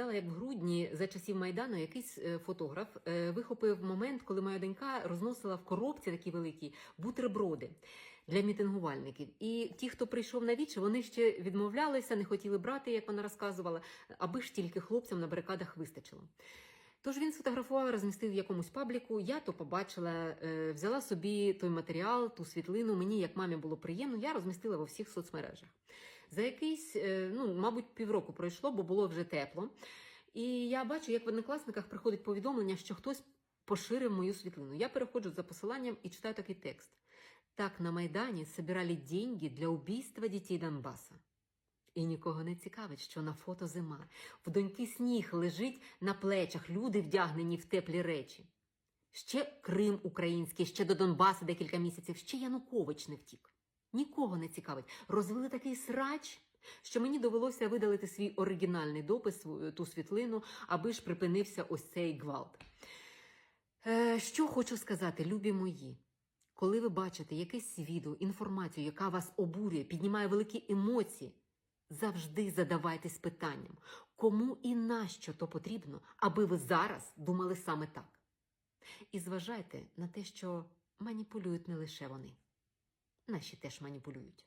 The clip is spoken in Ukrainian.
згадала, як в грудні за часів Майдану якийсь е, фотограф е, вихопив момент, коли моя донька розносила в коробці такі великі бутерброди для мітингувальників. І ті, хто прийшов на вічі, вони ще відмовлялися, не хотіли брати, як вона розказувала, аби ж тільки хлопцям на барикадах вистачило. Тож він сфотографував, розмістив в якомусь пабліку. Я то побачила, е, взяла собі той матеріал, ту світлину. Мені, як мамі, було приємно, я розмістила во всіх соцмережах. За якийсь, е, ну, мабуть, півроку пройшло, бо було вже тепло. І я бачу, як в однокласниках приходить повідомлення, що хтось поширив мою світлину. Я переходжу за посиланням і читаю такий текст. Так на Майдані собирали деньги для убійства дітей Донбаса. І нікого не цікавить, що на фото зима. В доньки сніг лежить на плечах, люди вдягнені в теплі речі. Ще Крим український, ще до Донбасу декілька місяців, ще Янукович не втік. Нікого не цікавить. Розвели такий срач, що мені довелося видалити свій оригінальний допис, ту світлину, аби ж припинився ось цей гвалт. Е, що хочу сказати, любі мої. Коли ви бачите якесь відео, інформацію, яка вас обурює, піднімає великі емоції, завжди задавайтесь питанням, кому і нащо то потрібно, аби ви зараз думали саме так. І зважайте на те, що маніпулюють не лише вони, наші теж маніпулюють.